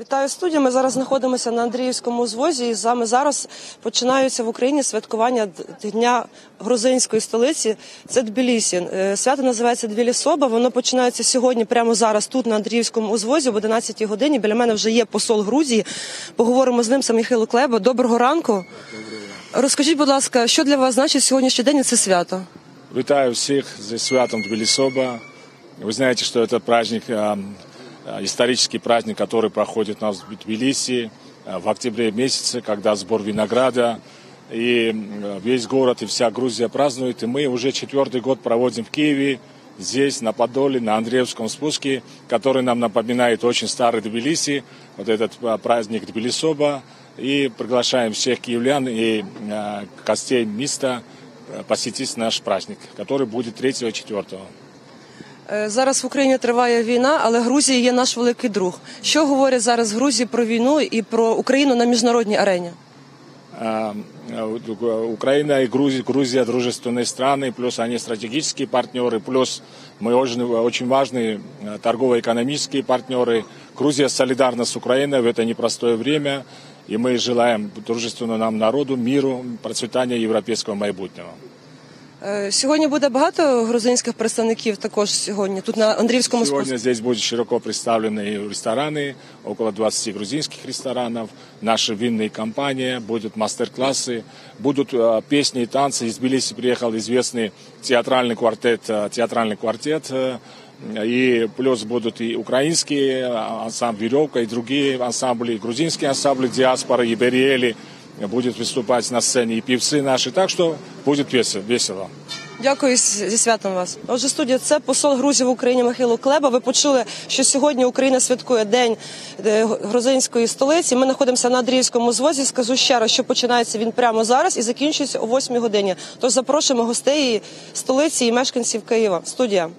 Вітаю студію. Ми зараз знаходимося на Андріївському узвозі. І саме зараз починаються в Україні святкування д- дня грузинської столиці. Це Тбілісі. Е, Свято називається Двілісоба. Воно починається сьогодні, прямо зараз, тут на Андріївському узвозі, об 11 годині. Біля мене вже є посол Грузії. Поговоримо з ним. Це Михайло Клеба. Доброго ранку. Розкажіть, будь ласка, що для вас значить сьогоднішній день і це свято? Витаю всех за святом Тбилисоба. Вы знаете, что это праздник, э, э, исторический праздник, который проходит у нас в Тбилиси э, в октябре месяце, когда сбор винограда. И э, весь город и вся Грузия празднует. И мы уже четвертый год проводим в Киеве, здесь, на Подоле, на Андреевском спуске, который нам напоминает очень старый Тбилиси, вот этот э, праздник Тбилисоба. И приглашаем всех киевлян и э, гостей места э, посетить наш праздник, который будет 3-4. Е, Зараз в Україні триває війна, але Грузія є наш великий друг. Що говорять зараз в Грузії про війну і про Україну на міжнародній арені? А, э, Украина и Грузия, Грузия дружественные страны, плюс они стратегические партнеры, плюс мы очень, очень важные э, торгово-экономические партнеры. Грузия солидарна с Украиной в это непростое время, и мы желаем дружественному нам народу, миру, процветания европейского майбутнего. Е, Сьогодні буде багато грузинських представників також сьогодні, тут на Андріївському Сегодня спуску. здесь будут широко представлены рестораны, около 20 грузинских ресторанов, наши винные компании, будут мастер-классы, будут э, песни и танцы. Из Тбилиси приехал известный театральный квартет, э, театральный квартет, э, и плюс будут и украинские э, ансамбли «Веревка», и другие ансамбли, и грузинские ансамбли «Диаспора», и «Бериэли» будет выступать на сцене, и певцы наши. Так что будет весело. Дякую зі святом вас. Отже, студія, це посол Грузії в Україні Михайло Клеба. Ви почули, що сьогодні Україна святкує день е, грузинської столиці. Ми знаходимося на Андріївському звозі. Скажу ще раз, що починається він прямо зараз і закінчується о 8 годині. Тож запрошуємо гостей і столиці і мешканців Києва. Студія.